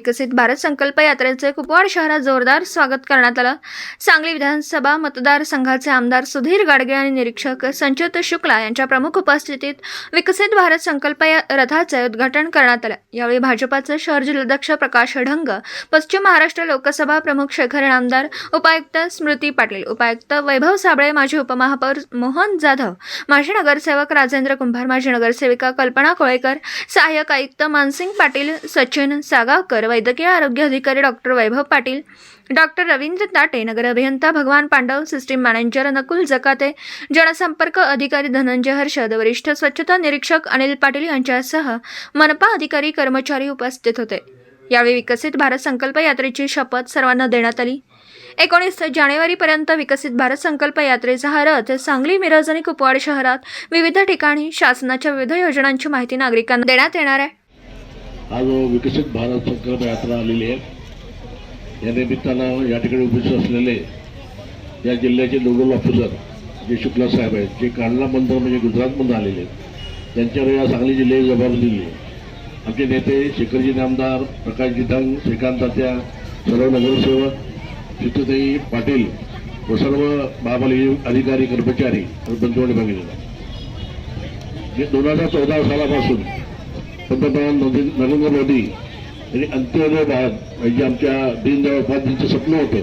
विकसित भारत संकल्प यात्रेचे कुपवाड शहरात जोरदार स्वागत करण्यात आलं. सांगली विधानसभा मतदारसंघाचे आमदार सुधीर गाडगे आणि निरीक्षक संचित शुक्ला यांच्या प्रमुख उपस्थितीत विकसित भारत संकल्प या रथाचे उद्घाटन करण्यात आलं. यावेळी भाजपाचे शहर जिल्हाध्यक्ष प्रकाश ढंग पश्चिम महाराष्ट्र लोकसभा प्रमुख शेखर नामदार उपायुक्त स्मृती पाटील उपायुक्त वैभव साबळे माजी उपमहापौर मोहन जाधव माजी नगरसेवक राजेंद्र कुंभार माजी नगरसेविका कल्पना कोळेकर सहाय्यक आयुक्त मानसिंग पाटील सचिन सागावकर वैद्यकीय आरोग्य अधिकारी डॉक्टर वैभव पाटील डॉक्टर रवींद्र ताटे नगर अभियंता भगवान पांडव सिस्टीम मॅनेजर नकुल जकाते जनसंपर्क अधिकारी धनंजय हर्षद वरिष्ठ स्वच्छता निरीक्षक अनिल पाटील यांच्यासह मनपा अधिकारी कर्मचारी उपस्थित होते. यावेळी विकसित भारत संकल्प यात्रेची शपथ सर्वांना देण्यात आली. एकोणीस जानेवारीपर्यंत विकसित भारत संकल्प यात्रेचा हा रथ सांगली मिरज आणि कुपवाड शहरात विविध ठिकाणी शासनाच्या विविध योजनांची माहिती नागरिकांना देण्यात येणार आहे. आज विकसित भारत संकल्प यात्रा आलेली आहे. या निमित्तानं या ठिकाणी उपस्थित असलेले या जिल्ह्याचे नोडल ऑफिसर जे शुक्ला साहेब आहेत जे कांडला बंदर म्हणजे गुजरातमधून आलेले आहेत त्यांच्यावर या सांगली जिल्ह्याची जबाबदारी दिली आहे. आमचे नेते शेखरजी नामदार प्रकाशजी धंग श्रीकांत तात्या सर्व नगरसेवक चित्रताई पाटील व सर्व महापालिके अधिकारी कर्मचारी बंधू आणि भगिनी. जे दोन हजार चौदा सालापासून पंतप्रधान नरेंद्र मोदी यांनी अंत्योदय भारत म्हणजे आमच्या दीनदयाळ उपाध्यांचं स्वप्न होतं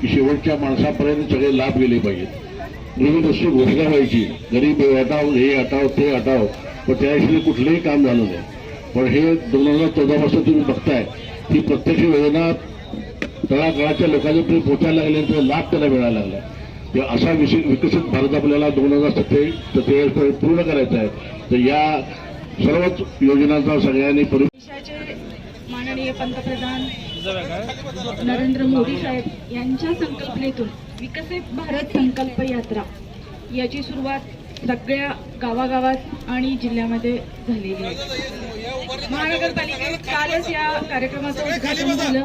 की शेवटच्या माणसापर्यंत सगळे लाभ गेले पाहिजेत. विविध वस्तू घोषणा व्हायची. गरीब हटाव हे हटाव ते हटाव. पण त्याविषयी कुठलंही काम झालं नाही. पण हे दोन हजार चौदापासून तुम्ही बघताय ही प्रत्यक्ष योजना तळागाळाच्या लोकांपर्यंत पोहोचायला लागल्यानंतर लाभ त्याला मिळायला लागला. ते असा विशेष विकसित भारत आपल्याला दोन हजार सत्तेचाळीस सत्तेचाळीस पूर्ण करायचा आहे. तर या सर्वच योजनांचा सगळ्यांनी परि माननीय पंतप्रधान नरेंद्र मोदी साहेब यांच्या संकल्पनेतून विकसित भारत संकल्प यात्रा याची सुरुवात सगळ्या गावागावात आणि जिल्ह्यामध्ये झालेली आहे. महानगरपालिकेत कालच या कार्यक्रमाचं उद्घाटन झालं.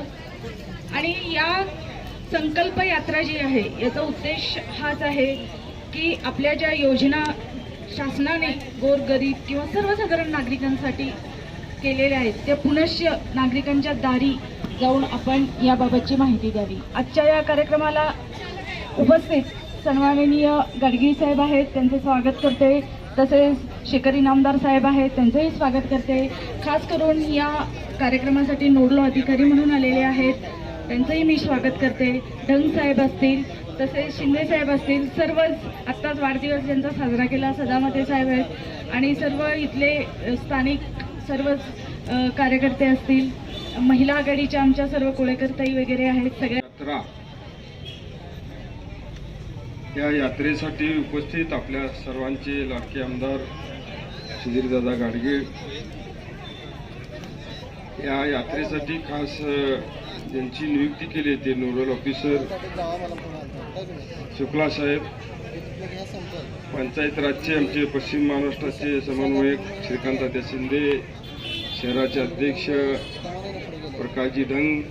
आणि या संकल्प यात्रा जी आहे याचा उद्देश हाच आहे की आपल्या ज्या योजना शासनाने गोरगरीब किंवा सर्वसाधारण नागरिकांसाठी केलेल्या आहेत. त्या पुनश्च नागरिकांच्या दारी जाऊन आपण याबाबतची माहिती द्यावी. आजच्या या कार्यक्रमाला उपस्थित सन्माननीय गाडगिरी साहेब आहेत त्यांचे स्वागत करते. तसेच शेकरी नामदार साहेब आहेत त्यांचंही स्वागत करते. खास करून या कार्यक्रमासाठी नोडल अधिकारी म्हणून आलेले आहेत त्यांचंही मी स्वागत करते. ढंग साहेब असतील तसेच शिंदे साहेब असतील सर्वच आत्ताच वाढदिवस ज्यांचा साजरा केला सदामते साहेब आहेत आणि सर्व इथले स्थानिक सर्वच कार्यकर्ते असतील महिला आघाडीच्या आमच्या सर्व कोळेकर्ताई वगैरे आहेत सगळ्या. यात्रा. या यात्रेसाठी उपस्थित आपल्या सर्वांचे लाडके आमदार सुधीरदादा गाडगे. या यात्रेसाठी खास ज्यांची नियुक्ती केली ते नोडल ऑफिसर शुक्ला साहेब पंचायत राजचे आमचे पश्चिम महाराष्ट्राचे समन्वयक श्रीकांत शिंदे शहराचे अध्यक्ष प्रकाशजी ढंग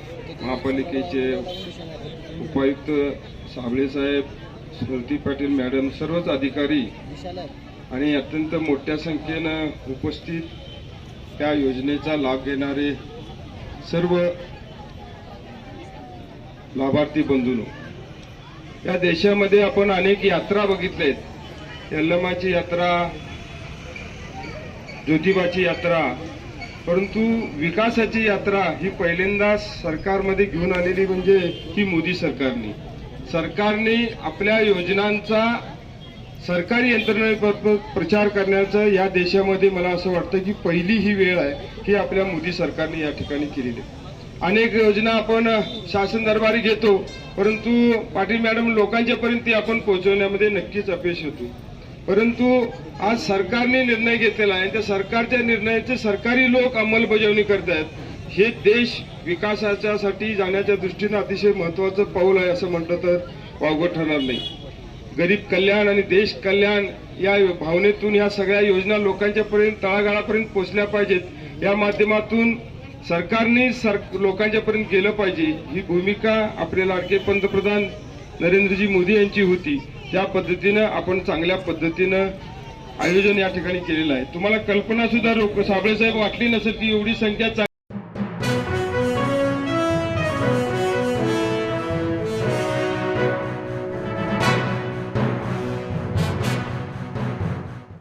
महापालिकेचे उपायुक्त साबळे साहेब स्मृती पाटील मॅडम सर्वच अधिकारी आणि अत्यंत मोठ्या संख्येनं उपस्थित त्या योजनेचा लाभ घेणारे सर्व लाभार्थी बंधूंनो या देशामध्ये आपण अनेक यात्रा बघितलेत आहेत यल्लमाची यात्रा ज्योतिबाची यात्रा परंतु विकासाची यात्रा ही पहिल्यांदा सरकारमध्ये घेऊन आलेली म्हणजे ही मोदी सरकारने सरकारने आपल्या योजनांचा सरकारी यंत्रणेमार्फत प्रचार करण्याचं या देशामध्ये मला असं वाटतं की पहिली ही वेळ आहे की आपल्या मोदी सरकारने या ठिकाणी केलेली आहे. अनेक योजना आपण शासन दरबारी घेतो परंतु पाटील मॅडम लोकांच्यापर्यंत ती आपण पोहोचवण्यामध्ये नक्कीच अपयश होतो. परंतु आज सरकारने निर्णय घेतलेला आहे त्या सरकारच्या निर्णयाचे सरकारी लोक अंमलबजावणी करत आहेत हे देश विकासाच्यासाठी जाण्याच्या दृष्टीनं अतिशय महत्वाचं पाऊल आहे असं म्हटलं तर वावगं ठरणार नाही. गरीब कल्याण आणि देश कल्याण या भावनेतून या सगळ्या योजना लोकांच्यापर्यंत तळागाळापर्यंत पोहोचल्या पाहिजेत. या माध्यमातून सरकारने सर लोकांच्या पर्यंत गेलं पाहिजे. ही भूमिका आपले लाडके पंतप्रधान नरेंद्रजी मोदी यांची होती. त्या पद्धतीनं आपण चांगल्या पद्धतीनं आयोजन या ठिकाणी केलेलं आहे. तुम्हाला कल्पना सुद्धा साबळे साहेब वाटली नसेल की एवढी संख्या चांग-